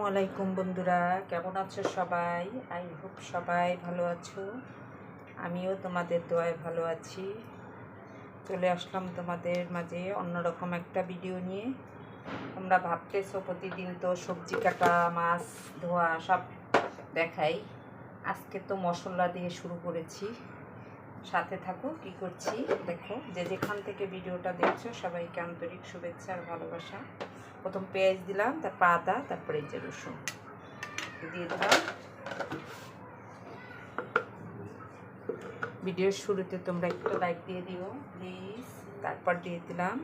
আসসালামু আলাইকুম বন্ধুরা, কেমন আছো সবাই? আই হোপ সবাই ভালো আছো। আমিও তোমাদের দোয়ায় ভালো আছি। চলে আসলাম তোমাদের মাঝে অন্যরকম একটা ভিডিও নিয়ে। তোমরা ভাবতেছো প্রতিদিন তো সবজি কাটা, মাছ ধোয়া সব দেখাই। আজকে তো মশলা দিয়ে শুরু করেছি। সাথে থাকো, কি করছি? দেখো, যে যেখান থেকে ভিডিওটা দেখছ, সবাইকে আন্তরিক শুভেচ্ছা আর ভালোবাসা। প্রথম পেঁয়াজ দিলাম তারপর আদা তারপরে যে রসুন। দিয়ে দিলাম। ভিডিওর শুরুতে তোমরা একটু লাইক দিয়ে দিও প্লিজ তারপর দিয়ে দিলাম,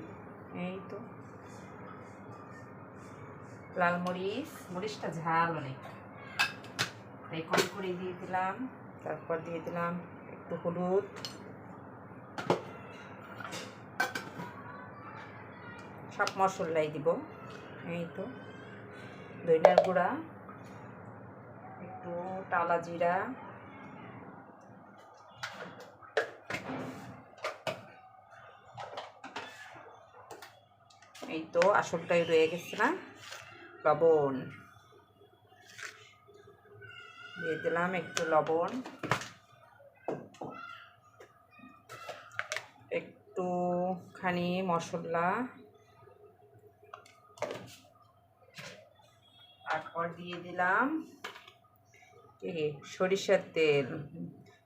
এই তো। লাল মরিচ, মরিচটা ঝাল অনেক। তাই কম করে দিয়ে দিলাম। তারপর দিয়ে দিলাম একটু হলুদ। সব মশলাই দিব। এই তো দইনার গুঁড়া, একটু টালা জিরা এই তো আসলটাই রয়ে গেছে না? লবণ। দিয়ে দিলাম একটু লবণ। একটুখানি মশলা তারপর দিয়ে দিলাম। সরিষার তেল,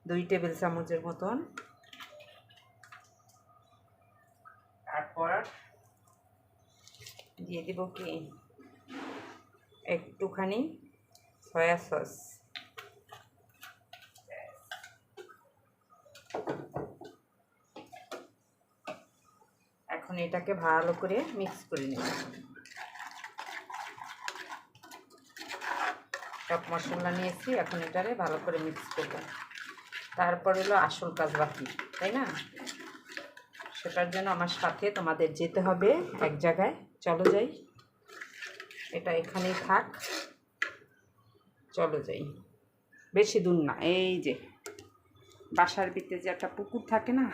দুই টেবিল চামচের মতন। তারপর দিয়ে দিব কি? একটুখানি সয়া সস। এখন এটাকে ভালো করে মিক্স করে নেব। সব মশলা নিয়েছি, এখন এটারে ভালো করে মিক্স করব। তারপর হলো আসল কাজ বাকি তাই না? সেটার জন্য আমার সাথে তোমাদের যেতে হবে এক জায়গায়। চলো যাই। এটা এখানেই থাক। চলো যাই। বেশি দূর না, এই যে বাসার ভিতরে যে একটা পুকুর থাকে না,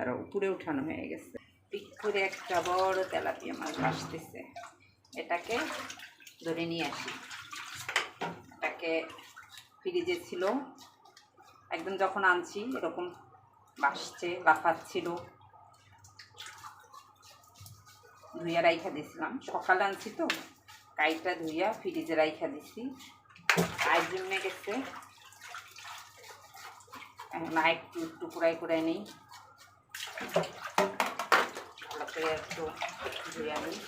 আর উপরে উঠানো হয়ে গেছে। পিক করে একটা বড় তেলাপিয়া মাছ আসতেছে এটাকে ধরে নিয়ে আসি। ফ্রিজে ছিল। একদম যখন আনছি, এরকম বাসছে লাফাচ্ছিল ধুইয়া রাইখা দিছিলাম। সকালে আনছি তো কাইটা ধুইয়া ফ্রিজে রাইখা দিছি। আজ জন্যে গেছে। এখন আর একটু কুড়াই কুড়াই নেই। করে একটু ধুয়ে নিই।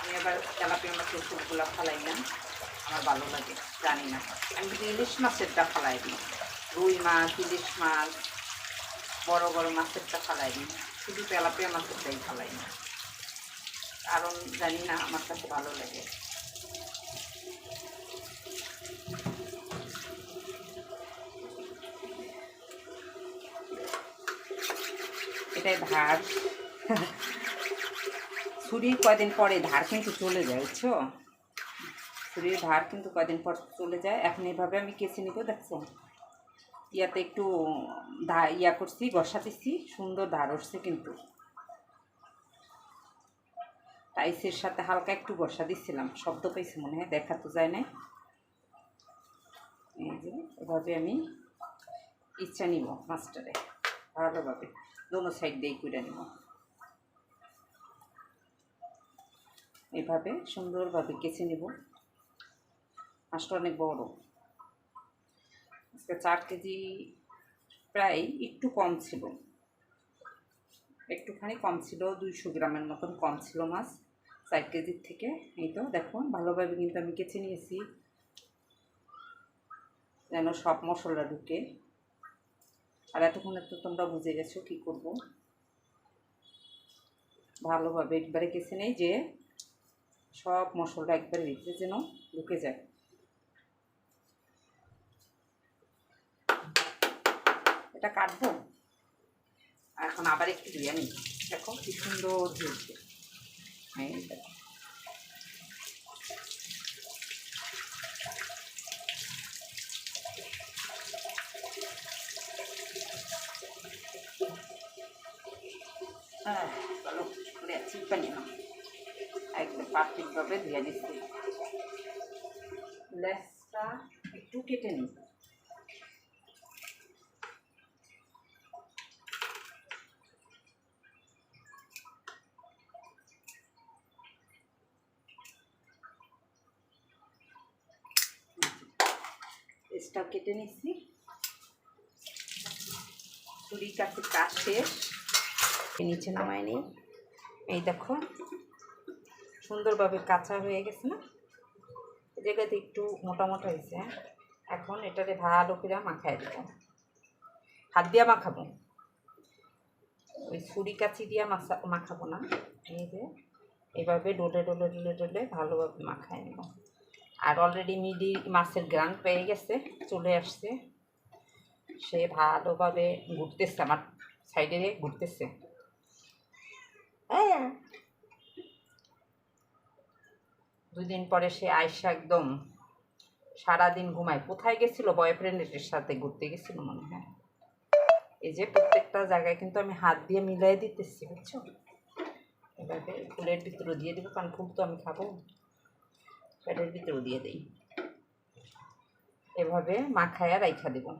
আমি এবার তেলাপিয়া মাছের সুপগুলো ফালাই আমার ভালো লাগে, জানি না। আমি যদি ইলিশ মাছেরটা ফালাই দিই, রুই মাছ, ইলিশ মাছ, বড় বড় মাছেরটা ফালাই দিই, শুধু তেলাপিয়া মাছেরটাই ফালাই না। কারণ জানি না, আমার কাছে ভালো লাগে। এটাই ধার। ছুরির কয়দিন পরে ধার কিন্তু চলে যায়, বুঝছ? ছুরির ধার কিন্তু কয়দিন পর চলে যায়। এখন এভাবে আমি কেচে নিব দেখছ ইয়াতে একটু ধা ইয়া করছি বসাতেছি সুন্দর ধার উঠছে কিন্তু। টাইসের সাথে হালকা একটু বসা দিচ্ছিলাম শব্দ পেয়েছি মনে হয়, দেখা তো যায় না এই যে, এভাবে আমি ইচ্ছা নিব মাস্টারে, ভালোভাবে। দোনো সাইড দিয়ে করে নিব। এভাবে সুন্দরভাবে কেচে নেব। মাছটা অনেক বড়। আজকে চার কেজি প্রায় একটু কম ছিল। একটুখানি কম ছিল, দুইশো গ্রামের মতন কম ছিল মাছ। চার কেজির থেকে, এই তো দেখো, ভালোভাবে কিন্তু আমি কেচে নিয়েছি। যেন সব মশলা ঢুকে। আর এতক্ষণে তো তোমরা বুঝে গেছো কী করব। ভালোভাবে একবারে কেসে নেই যে সব মশলা একবারে ভিতরে যেন ঢুকে যায়। এটা কাটবো। আর এখন আবার একটু ধুয়ে নিই। দেখো কি সুন্দর ধুয়েছে। হ্যাঁ চলো চিপা নিলাম একদম পারফেক্টভাবে ধুয়ে দিচ্ছি। লেসটা একটু কেটে নিই। লেসটা কেটে নিচ্ছি। ছুরি কাছে নিচে নামাই নিই। এই দেখো, সুন্দরভাবে কাঁচা হয়ে গেছে না? এই জায়গাতে একটু মোটা মোটা হয়েছে হ্যাঁ? এখন এটারে ভালো করে মাখাই দেব। হাত দিয়া মাখাবো? ওই ছুরি কাচি দিয়া মাখা মাখাবো না। এই যে, এভাবে ডোলে ডোলে ডোলে ডোলে ভালোভাবে মাখায় নেব। আর অলরেডি মিডি মাছের গ্রান পেয়ে গেছে চলে আসছে। সে ভালোভাবে ঘুরতেছে আমার সাইডে ঘুরতেছে। হ্যাঁ। দুদিন পরে সে আয়সা একদম সারাদিন ঘুমায়। কোথায় গেছিল বয়ফ্রেন্ডের সাথে ঘুরতে গেছিল মনে হয়? এই যে প্রত্যেকটা জায়গায় কিন্তু আমি হাত দিয়ে মিলাই দিতেছি বুঝছ? এভাবে ফুলের ভিতরে দিয়ে দেবো কারণ ফুল তো আমি খাব। প্যাটের ভিতরেও দিয়ে দিই। এভাবে মাখায়া রাইখা দেবো।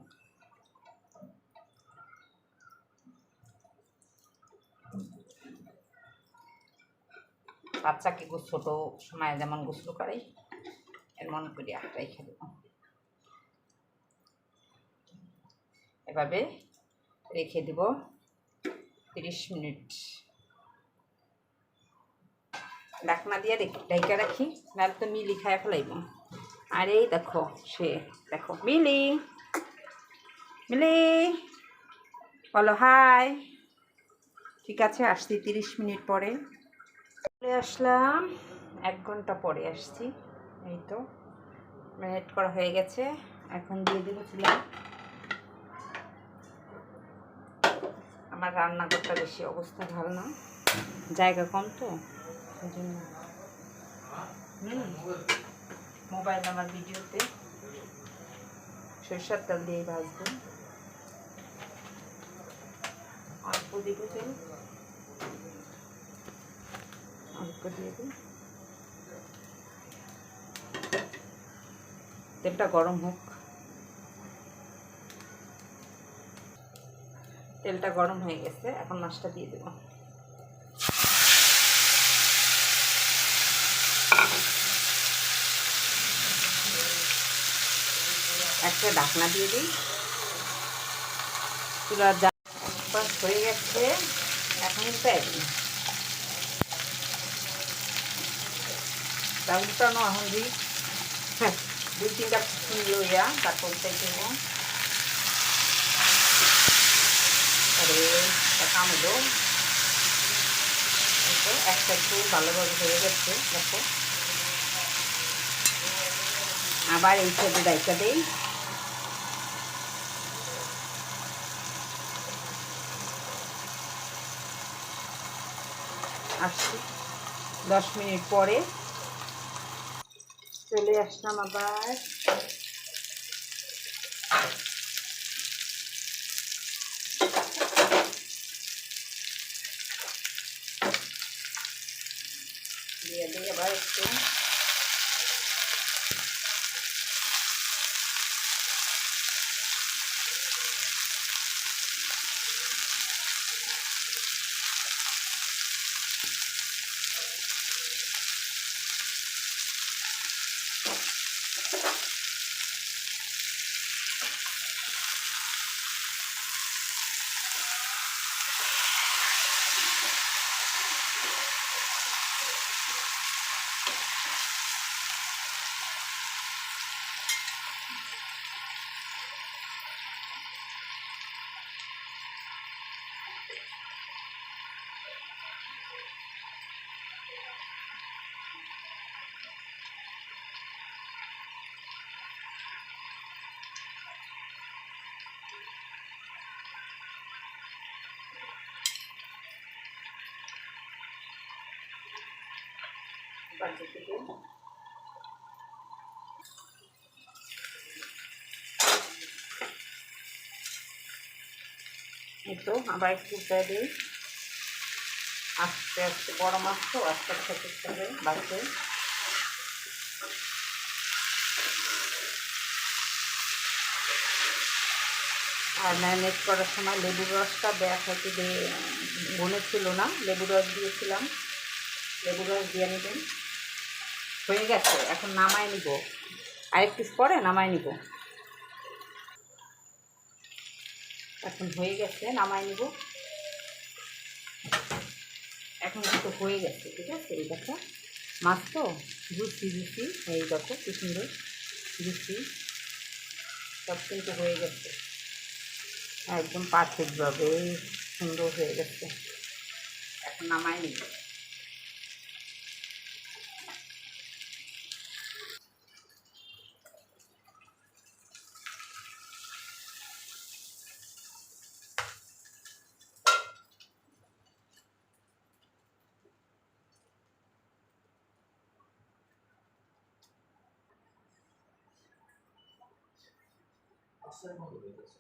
বাচ্চাকে ছোটো সময় যেমন গোসল করাই, এমন করে রেখে দেবো। এভাবে রেখে দেব তিরিশ মিনিট। ডাকনা দিয়ে ঢেকে রাখি, নাহলে তো মিলি খায় ফেলাইব। আর এই দেখো, সে, দেখো, মিলি। মিলি, বলো হাই। ঠিক আছে, আসছি তিরিশ মিনিট পরে। চলে আসলাম, এক ঘণ্টা পরে আসছি। এই তো ম্যারিনেট করা হয়ে গেছে। এখন দিয়ে দিয়েছিলাম আমার রান্নাঘরটা বেশি অবস্থা ভালো না। জায়গা কম তো। মোবাইল আমার ভিডিওতে। সরষার তেল দিয়ে ভাজবো। অল্প দিব তেল। অল্প দিয়ে দিই তেলটা গরম হোক। তেলটা গরম হয়ে গেছে। এখন মাছটা দিয়ে দেব। একটা ঢাকনা দিয়ে দিই। চুলার যা হয়ে গেছে। এখন প্যাক। উল্টানো এখন দিই হ্যাঁ দুই তিনটা লইয়া তারপর থেকে আরে কামড়ো দেখো, একটা একটু ভালোভাবে হয়ে গেছে, দেখো। আবার এই সাইডে ডাইকা দিই। আসছি। দশ মিনিট পরে চলে আসলাম আবার দিয়ে দিই আবার একটু বাটি থেকে এই তো, আবার একটু উল্টায় দিই। আস্তে আস্তে বড় মাছ তো আস্তে আস্তে করতে হবে বাড়িতে আর ম্যারিনেট করার সময় লেবুর রসটা ব্যাগ হয়তো দিয়ে ছিল না লেবুর রস দিয়েছিলাম। লেবুর রস দিয়ে নেবেন। হয়ে গেছে, এখন নামায় নিব। আরেক পিস পরে নামায় নিব। এখন হয়ে গেছে, নামায় নিব। এখন কিন্তু হয়ে গেছে, ঠিক আছে? এই দেখো, মাছ তো জুসি জুসি। এই দেখো, কি সুন্দর, জুসি। সব কিন্তু হয়ে গেছে। একদম পারফেক্টভাবে সুন্দর হয়ে গেছে। এখন নামায় নিব। 三毛有一个小